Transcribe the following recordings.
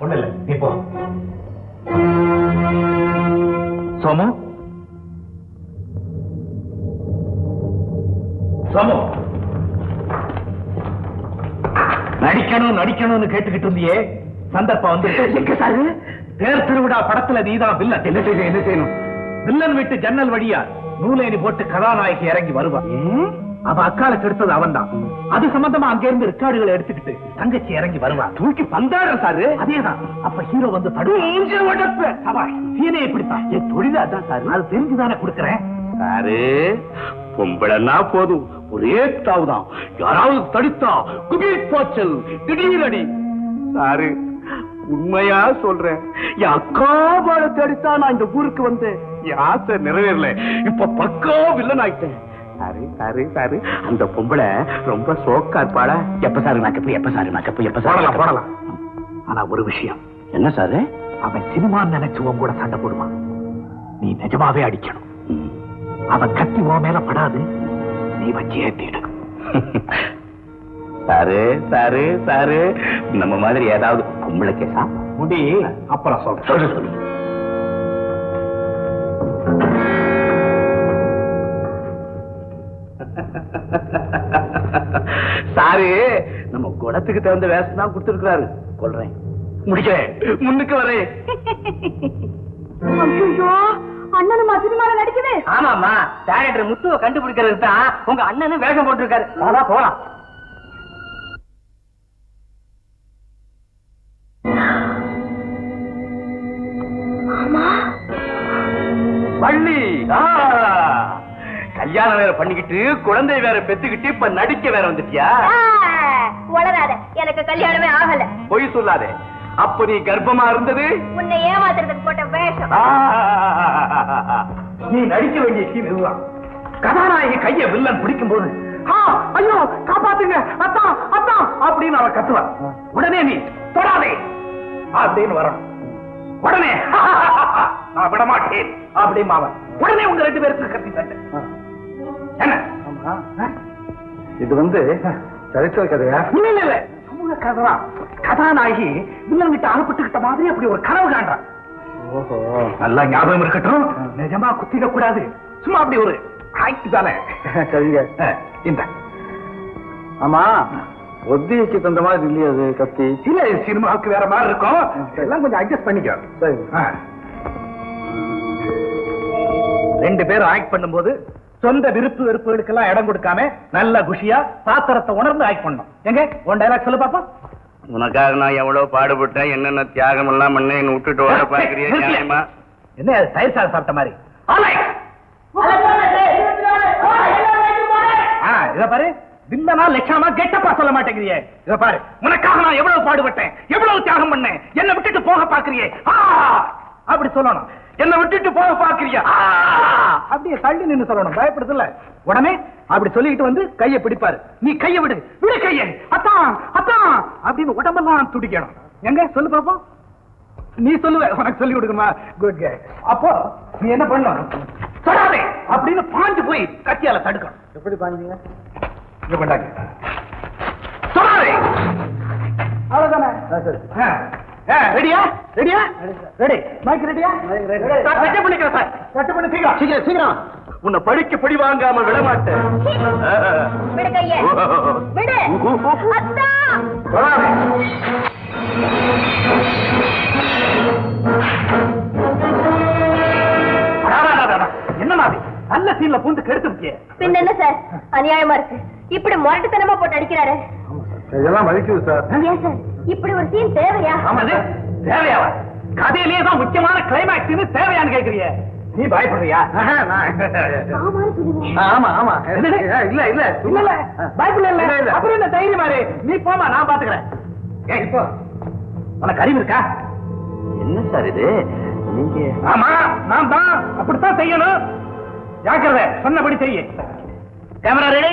ஒண்ணு இல்ல. நீ போ. சோமு? சோமு? நடிக்கணும் நடிக்கணும்னு கேட்டுக்கிட்டு இருந்தியே. சந்தர்ப்பம் வந்து சார்? தேர் திருவிழா படத்துல நீதான் வில்லன் என்ன செய்ய என்ன செய்யணும்? வில்லன் வீட்டு ஜன்னல் வழியா நூலேணி போட்டு கதாநாயகி இறங்கி வருவா. அவ அக்கால கெடுத்தது அவன்தான். அது சம்பந்தமா அங்க இருந்து ரெக்கார்டுகளை எடுத்துக்கிட்டு தங்கச்சி இறங்கி வருவா. தூக்கி பந்தாடுற சாரு. அதேதான். அப்ப ஹீரோ வந்து சீனே இப்படித்தான். என் தொழில் அதான் சார். அது தெரிஞ்சுதானே கொடுக்கறேன். சாரு பொம்பளைன்னா போதும். ஒரே தாவுதான். யாராவது தடுத்தா குபீர் பாய்ச்சல் திடீரடி. சாரு உண்மையா சொல்றேன். என் அக்கா பாட தடுத்தா நான் இந்த ஊருக்கு வந்தேன். என் ஆசை நிறைவேறல. இப்ப பக்கா வில்லன் ஆயிட்டேன் சாரு சாரு சாரு. அந்த பொம்பளை ரொம்ப சோக்கா இருப்பாளா. எப்ப சாரு நாக்கப்பு எப்ப சாரு நாக்கப்பு எப்ப சாரு போடலாம் ஆனா ஒரு விஷயம். என்ன சாரு? அவன் சினிமா நினைச்சு உன் கூட சண்டை போடுவான். நீ நிஜமாவே அடிக்கணும். அவன் கத்தி உன் மேல படாது. நீ வச்சு ஏத்திடு சாரு சாரு சாரு. நம்ம மாதிரி ஏதாவது பொம்பளை கேசா? முடி அப்புறம் சொல்றேன். சொல்லு சொல்லு. சாரு நம்ம குணத்துக்கு தகுந்த வேஷம் தான் கொடுத்துருக்காரு கொள்றேன் முடிக்கிறேன். முன்னுக்கு வரேன். அண்ணனுமா சினிமால நடிக்குது. ஆமாமா டேரக்டர் முத்துவை கண்டுபிடிக்கிறது தான் உங்க அண்ணனும் வேஷம் போட்டிருக்காரு. அதான் போலாம். பள்ளி ஆ, கல்யாணம் வேற பண்ணிக்கிட்டு குழந்தை வேற பெத்துக்கிட்டு இப்ப நடிக்க வேற வந்துட்டியா? வளராத எனக்கு கல்யாணமே ஆகல. பொய் சொல்லாதே. அப்ப நீ கர்ப்பமா இருந்தது? உன்னை ஏமாத்துறதுக்கு போட்ட வேஷம். நீ நடிக்க வேண்டிய சீன் இதுதான். கதாநாயகி கைய வில்லன் பிடிக்கும் போது "ஆ, ஐயோ காப்பாத்துங்க அத்தான் அத்தான் அப்படின்னு அவ கத்துவா. உடனே நீ தொடாதே அப்படின்னு வரணும். உடனே நான் விட மாட்டேன் அப்படின்னு அவன். உடனே உங்க ரெண்டு பேருக்கு கத்தி தட்டு என்ன ஆ? இது வந்து சரித்திர கதையா? இல்ல இல்ல இல்ல. சமூக கதைதான் கதாநாயகி வில்லன் கிட்ட அனுப்பிட்டுக்கிட்ட மாதிரி அப்படி ஒரு கனவு காண்றான். ஓஹோ. நல்லா ஞாபகம் இருக்கட்டும். நிஜமா குத்திக்க கூடாது. சும்மா அப்படி ஒரு ஆக்ட் தானே. சரிங்க. இந்த. ஆமா. ஒத்திக்கு தந்த மாதிரி இல்லையா அது கத்தி. இல்ல சினிமாவுக்கு வேற மாதிரி இருக்கும். எல்லாம் கொஞ்சம் அட்ஜஸ்ட் பண்ணிக்க. சரி. ரெண்டு பேரும் ஆக்ட் பண்ணும்போது சொந்த விருப்பு வெறுப்புகளுக்கெல்லாம் இடம் கொடுக்காம நல்ல குஷியா பாத்திரத்தை உணர்ந்து ஆக்ட் பண்ணணும். எங்க? உன் டைலாக் சொல்லு பாப்பா. உனக்காக நான் எவ்வளவு பாடுபட்டேன் என்னென்ன தியாகம் எல்லாம் பண்ணேன் என்னை விட்டுட்டு ஓட பாக்குறியா நியாயமா என்ன அது தயிர் சாதம் சாப்பிட்ட மாதிரி? ஆ, இத பாரு. வில்லனா லட்சணமா கெட்டப்பா சொல்ல மாட்டேங்கிறியே. இத பாரு. உனக்காக நான் எவ்வளவு பாடுபட்டேன் எவ்வளவு தியாகம் பண்ணேன் என்ன விட்டுட்டு போக பாக்குறியே ஆ! அப்படி சொல்லணும். என்ன விட்டுட்டு போக பாக்குறியா! அப்படியே தள்ளி நின்னு சொல்லணும். பயப்படுதுல்ல உடனே அப்படி சொல்லிட்டு வந்து கையை பிடிப்பாரு. நீ கையை விடு. விடு கையை. அத்தான் அத்தான் அப்படின்னு உடம்பெல்லாம் துடிக்கணும். எங்க? சொல்லு பாப்போம் நீ சொல்லுவ. உனக்கு சொல்லி கொடுக்குமா குட் கே அப்போ நீ என்ன பண்ணணும் தொடாதே! அப்படின்னு பாஞ்சு போய் கத்தியால தடுக்கணும். எப்படி பாஞ்சீங்க? இங்க தொடாதே! அவ்வளவுதானே? ஆ, ரெடியா? ரெடியா? ரெடி. மைக் ரெடியா? சார் செட்டப் பண்ணிக்கிறேன் சார். செட்டப் பண்ணி சீக்கிரம். சீக்கிரம் சீக்கிரம். உன்னை படிக்க படி வாங்காம விட மாட்டேன் விடு கைய. விடு. அத்தா. நல்ல சீன்ல பூந்து கெடுத்து விட்டியே. பின்ன என்ன சார்? அநியாயமா இருக்கு. இப்படி முரட்டுத்தனமா போட்டு அடிக்கிறாரு. இதெல்லாம் மதிக்குது சார். ஏன் சார் இப்படி ஒரு சீன் தேவையா? ஆமாது தேவையாவா? கதையிலேயே தான் முக்கியமான கிளைமேக்ஸ் தேவையான்னு கேக்குறிய நீ பயப்படுறியா? ஆமா ஆமா? இல்ல இல்ல இல்ல. இல்ல பயப்படல இல்ல. அப்புறம் என்ன தைரியம் மாறு? நீ போமா நான் பாத்துக்கிறேன். ஏய் இப்போ. உனக்கு அறிவு இருக்கா? என்ன சார் இது? நீங்க ஆமா நான் தான் அப்படித்தான் செய்யணும். ஜாக்கிரதை சொன்னபடி செய்ய. Camera ready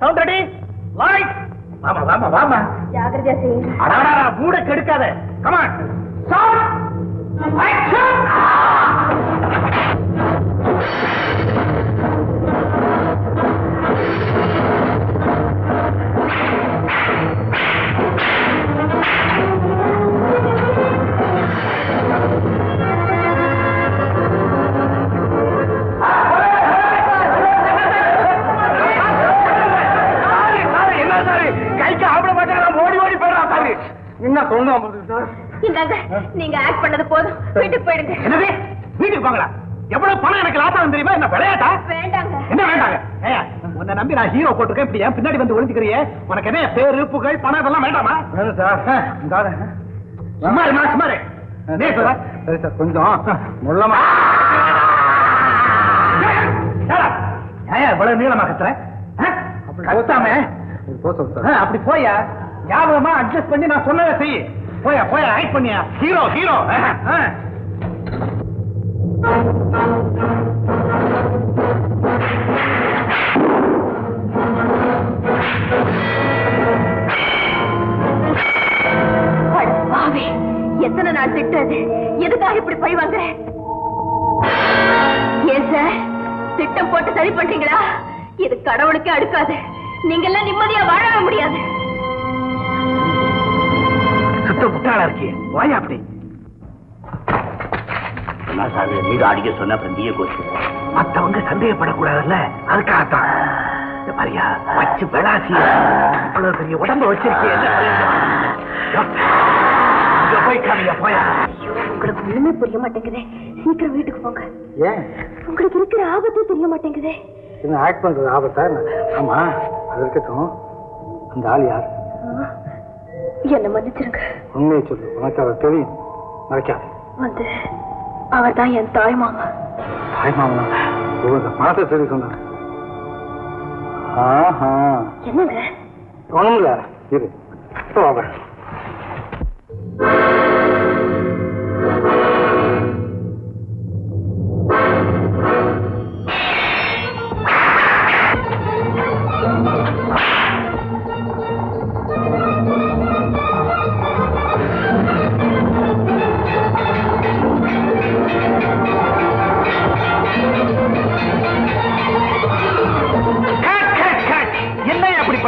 sound ready light வாமா வாமா வாமா. ஜாகிரதையா செய்யுங்க. அடாடா மூட கெடுக்காத. கமான் சவுண்ட் தொண்ணூறு சார் இந்தாங்க நீங்க ஆக்ட் பண்ணது போதும் வீட்டுக்கு போயிடுங்க என்னது வீட்டுக்கு போங்களா எவ்வளவு பணம் எனக்கு லாபம் தெரியுமா என்ன விளையாட்டா வேண்டாங்க என்ன வேண்டாங்க ஏய்யா, உன்னை நம்பி நான் ஹீரோ போட்டிருக்கேன் இப்படி ஏன் பின்னாடி வந்து ஒளிஞ்சுக்கிறியே உனக்கு என்ன பேரு புகழ் பணம் இதெல்லாம் வேண்டாமா வேணும் சார். சரி சார் கொஞ்சம் முள்ளமா ஏடா, ஏன் இவ்வளவு நீளமா கத்துற ஆ? கத்தாம போ சார் ஆ, அப்படி போயா ஞாபகமா அட்ஜஸ்ட் பண்ணி நான் சொன்னதை செய். போயா போயா ஆக்ட் பண்ணியா. ஹீரோ ஹீரோ எத்தனை நாள் திட்டது எதுக்காக இப்படி பழி வாங்குறேன் ஏன் சார் திட்டம் போட்டு சரி பண்றீங்களா? இது கடவுளுக்கே அடுக்காது. நீங்க எல்லாம் நிம்மதியா வாழவே முடியாது. சுத்த முட்டாளா இருக்கியே வாயா அப்படி. சார் நீங்க அடிக்க சொன்ன அப்புறம் நீயே கோச்சு. மத்தவங்க சந்தேகப்படக்கூடாதுல்ல? அதுக்காகத்தான். மாதிரியா வச்சு விளாசி. இவ்வளவு பெரிய உடம்ப வச்சிருக்கிய போய் காமியா போயா. உங்களுக்கு ஒண்ணுமே புரிய மாட்டேங்குதே. சீக்கிரம் வீட்டுக்கு போங்க. ஏன்? உங்களுக்கு இருக்கிற ஆபத்து தெரிய மாட்டேங்குதே. என்ன ஆக்ட் பண்றது? ஆபத்தா? ஆமா அது இருக்கட்டும். அந்த ஆள் யார்? என்ன மன்னிச்சிருங்க. உண்மையை சொல்லு. உனக்கு அவர் தெரியும். மறைக்காது. வந்து அவர் தான் என் தாய் மாமா. தாய் ஓ இந்த பணத்தை சொல்லி சொன்னார். ஆஹா. என்னங்க? ஒண்ணும் இல்ல. இரு. இப்போ வாங்க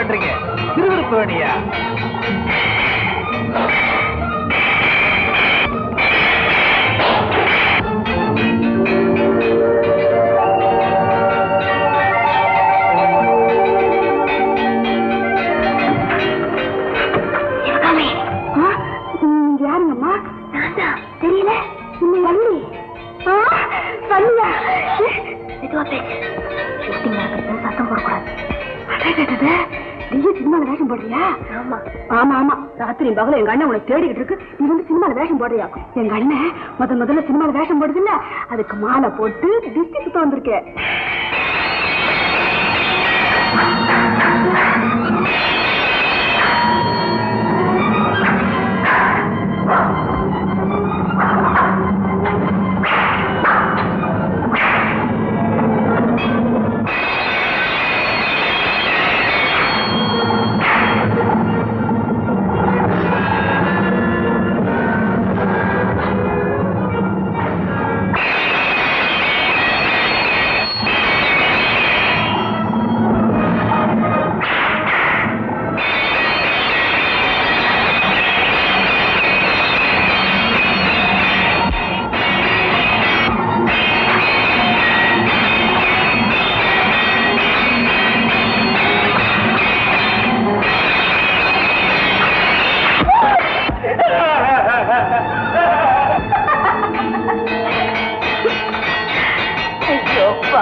பண்றீங்க? திருவிருப்பு வேணியா? சத்தம் போடக்கூடாது. நீயே சினிமால வேஷம் போடுறியா? ஆமா. ஆமா ஆமா. ராத்திரி பகல எங்க அண்ணன் உனக்கு தேடிக்கிட்டு இருக்கு. நீ வந்து சினிமால வேஷம் போடுறியா? எங்க அண்ணன் முத முதல்ல சினிமால வேஷம் போடுது இல்ல அதுக்கு மாலை போட்டு டிஸ்டி சுத்த வந்திருக்கேன்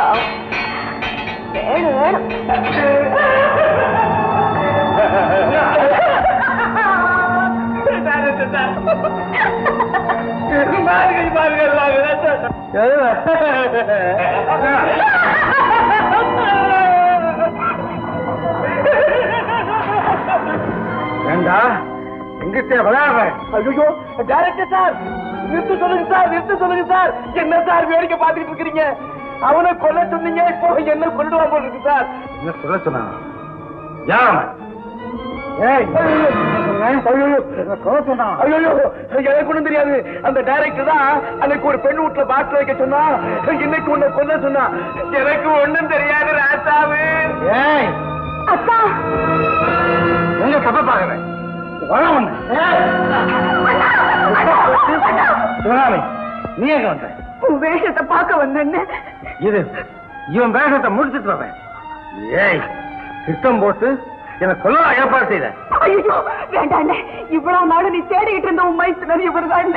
ஐயோ பாவம் வேணும் வேணும் ஏண்டா? எங்கிட்ட விளையாடுற ஐயோ சார் நிறுத்து சொல்லுங்க சார் நிறுத்து சொல்லுங்க சார். என்ன சார் வேடிக்கை பார்த்துட்டு இருக்கிறீங்க? அவனை கொல்ல சொன்னீங்க இப்போ என்ன கொண்டுடுவான் போல இருக்கு சார். என்ன சொல்ல சொன்னாங்க யார் எனக்கு தெரியாது. அந்த டைரக்டர் தான் அன்னைக்கு ஒரு பெண் வீட்டுல பாட்டு வைக்க சொன்னா இன்னைக்கு உன்னை கொல்ல சொன்னா. எனக்கு ஒண்ணும் தெரியாது ராசாவு ஏய் அப்பா எங்க தப்ப பாக்குற வர ஒண்ணு நீ எங்க வந்த உன் வேஷத்தை பார்க்க வந்தேன்னு. இது இவன் வேஷத்தை முடிச்சிட்டு வரேன் ஏய் திட்டம் போட்டு என்ன கொல்லலாம் ஏற்பாடு செய்த. ஐயோ வேண்டாம் இவ்வளவு நாள் நீ தேடிட்டு இருந்த உன் மைத்துனர் இவர்தான்